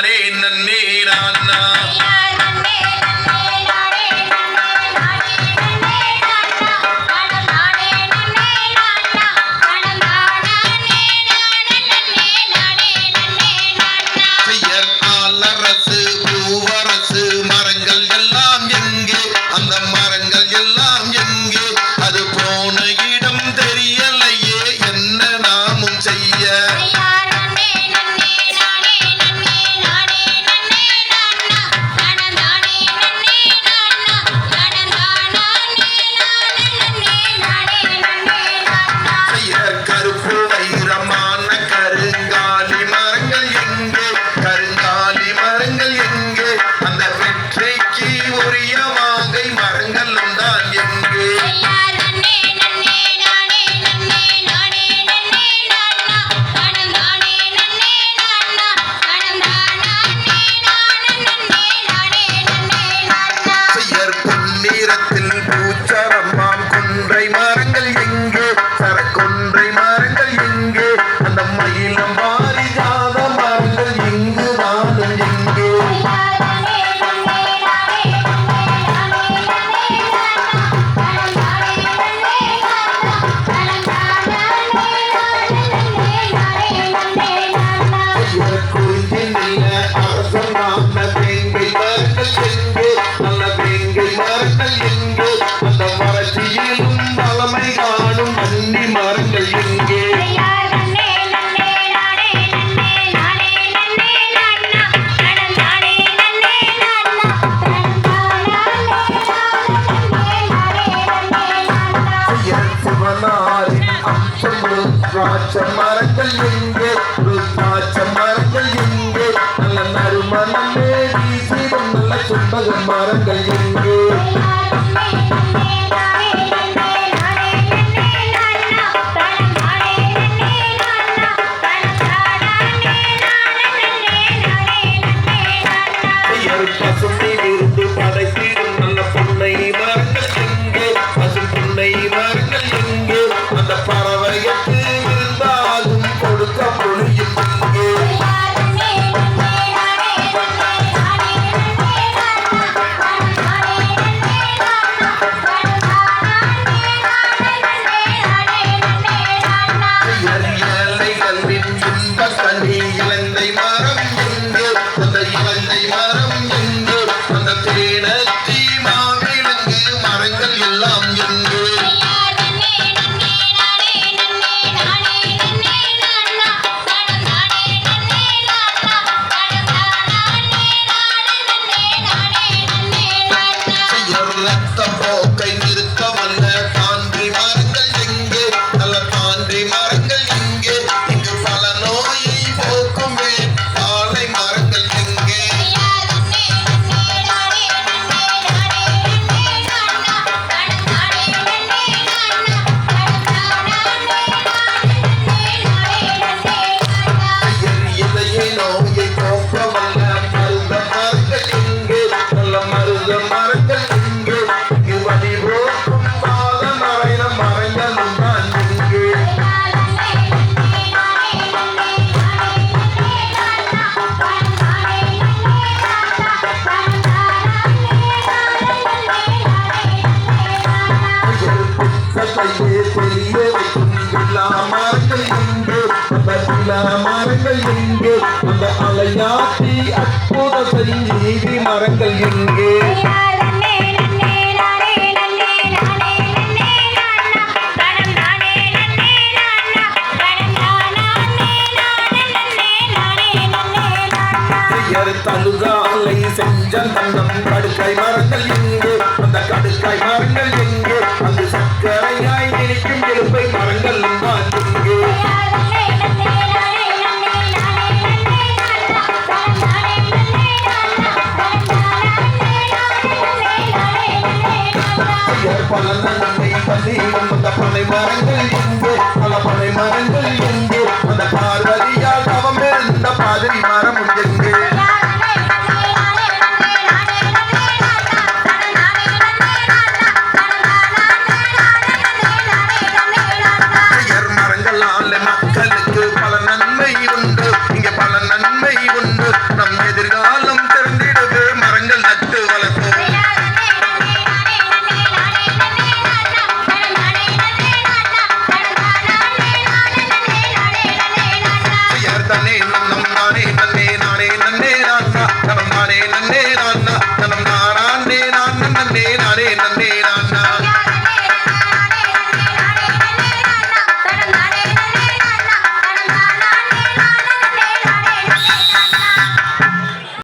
நானே நன்னே நான் மணாரி அப்பம் திராட்ச மரங்கள் எங்கே திராட்ச மரங்கள் எங்கே நல்ல நறுமணம் மேடி நல்ல சுண்டக மரங்கள் எங்கே Ramazan பயிர் பெய்ய வைக்கும் விழா மரங்கள் எங்கே அந்த விழா மரங்கள் எங்கே அந்த அலையாட்டி அற்புத செய்தி மரங்கள் எங்கே தழுதாலை செஞ்சல் தங்கம் கடுக்காய் மரங்கள் எங்கே அந்த கடுக்காய் மரங்கள் எங்கே மரங்கள் எங்கே பல பனை மரங்கள் எங்கே அந்த பார்வதியால் தவம் இருந்த பாதிரி மரம் எங்கே மக்களுக்கு பல நன்மை உண்டு. இங்க பல நன்மை உண்டு. நம் எதிர்கால Krishna